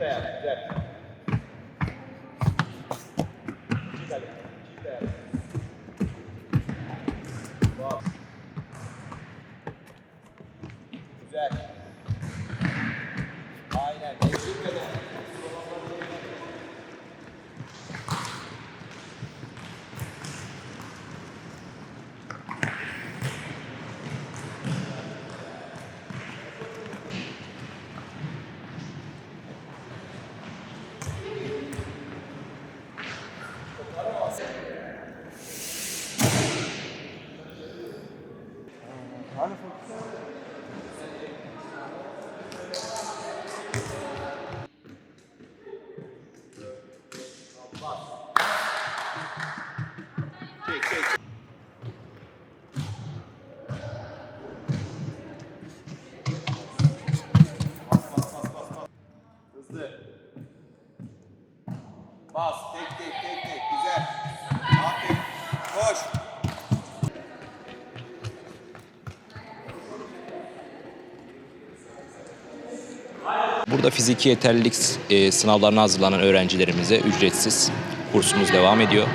Güzel. Burada fiziki yeterlilik e, sınavlarına hazırlanan öğrencilerimize ücretsiz kursumuz devam ediyor.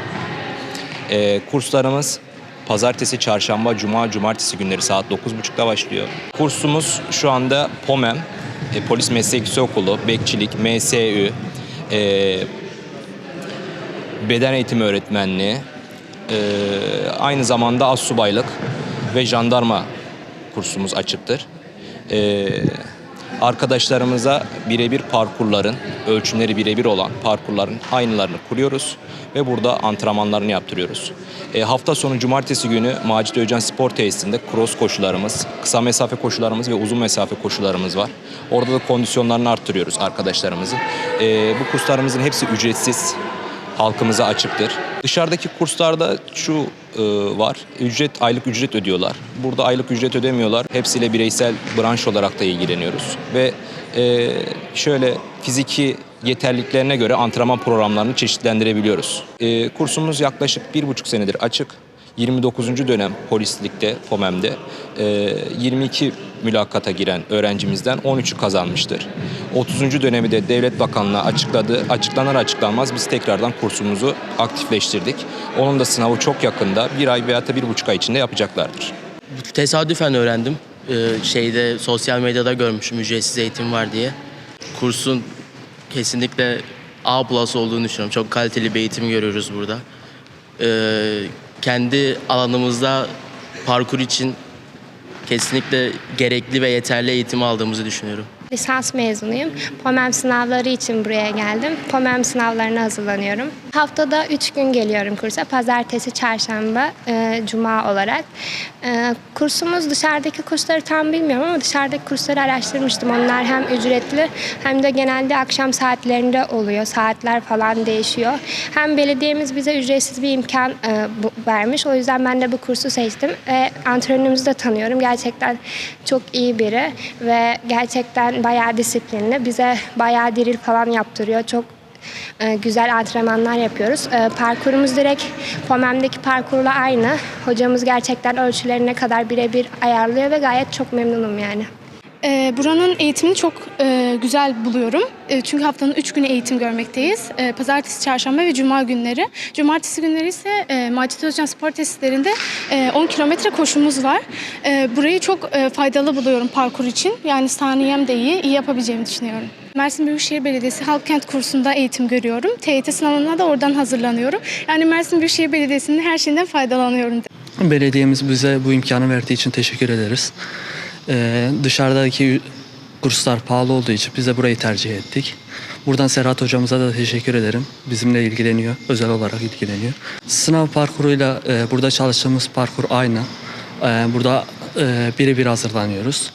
E, kurslarımız pazartesi, çarşamba, cuma, cumartesi günleri saat 9.30'da başlıyor. Kursumuz şu anda POMEM, e, Polis Meslek Yüksekokulu, Bekçilik, MSÜ, e, beden eğitimi öğretmenliği, e, aynı zamanda assubaylık ve jandarma kursumuz açıktır. E, arkadaşlarımıza birebir parkurların, ölçümleri birebir olan parkurların aynılarını kuruyoruz ve burada antrenmanlarını yaptırıyoruz. E, hafta sonu cumartesi günü Macit Öcan Spor Tesisinde cross koşularımız, kısa mesafe koşularımız ve uzun mesafe koşularımız var. Orada da kondisyonlarını arttırıyoruz arkadaşlarımızın. E, bu kurslarımızın hepsi ücretsiz halkımıza açıktır. Dışarıdaki kurslarda şu e, var. Ücret aylık ücret ödüyorlar. Burada aylık ücret ödemiyorlar. Hepsiyle bireysel branş olarak da ilgileniyoruz ve e, şöyle fiziki yeterliliklerine göre antrenman programlarını çeşitlendirebiliyoruz. E, kursumuz yaklaşık bir buçuk senedir açık. 29. dönem polislikte, FOMEM'de e, 22 mülakata giren öğrencimizden 13'ü kazanmıştır. 30. dönemi de Devlet Bakanlığı açıkladı. Açıklanar açıklanmaz biz tekrardan kursumuzu aktifleştirdik. Onun da sınavı çok yakında bir ay veya da bir buçuk ay içinde yapacaklardır. Tesadüfen öğrendim. Ee, şeyde sosyal medyada görmüşüm ücretsiz eğitim var diye. Kursun kesinlikle A plus olduğunu düşünüyorum. Çok kaliteli bir eğitim görüyoruz burada. Ee, kendi alanımızda parkur için kesinlikle gerekli ve yeterli eğitim aldığımızı düşünüyorum. Lisans mezunuyum. POMEM sınavları için buraya geldim. POMEM sınavlarına hazırlanıyorum. Haftada 3 gün geliyorum kursa. Pazartesi, çarşamba, e, cuma olarak. E, kursumuz dışarıdaki kursları tam bilmiyorum ama dışarıdaki kursları araştırmıştım. Onlar hem ücretli hem de genelde akşam saatlerinde oluyor. Saatler falan değişiyor. Hem belediyemiz bize ücretsiz bir imkan e, bu- vermiş. O yüzden ben de bu kursu seçtim. Ve antrenörümüzü de tanıyorum. Gerçekten çok iyi biri ve gerçekten bayağı disiplinli. Bize bayağı diril falan yaptırıyor. Çok e, güzel antrenmanlar yapıyoruz. E, parkurumuz direkt FOMEM'deki parkurla aynı. Hocamız gerçekten ölçülerine kadar birebir ayarlıyor ve gayet çok memnunum yani. Ee, buranın eğitimini çok e, güzel buluyorum. E, çünkü haftanın 3 günü eğitim görmekteyiz. E, Pazartesi, çarşamba ve cuma günleri. Cumartesi günleri ise e, Macit Özcan Spor Tesislerinde e, 10 kilometre koşumuz var. E, burayı çok e, faydalı buluyorum parkur için. Yani saniyem de iyi, iyi yapabileceğimi düşünüyorum. Mersin Büyükşehir Belediyesi Halkkent kursunda eğitim görüyorum. TYT sınavına da oradan hazırlanıyorum. Yani Mersin Büyükşehir Belediyesi'nin her şeyinden faydalanıyorum. Belediyemiz bize bu imkanı verdiği için teşekkür ederiz. Ee, dışarıdaki kurslar pahalı olduğu için biz de burayı tercih ettik. Buradan Serhat hocamıza da teşekkür ederim. Bizimle ilgileniyor, özel olarak ilgileniyor. Sınav parkuruyla e, burada çalıştığımız parkur aynı. Ee, burada e, birebir hazırlanıyoruz.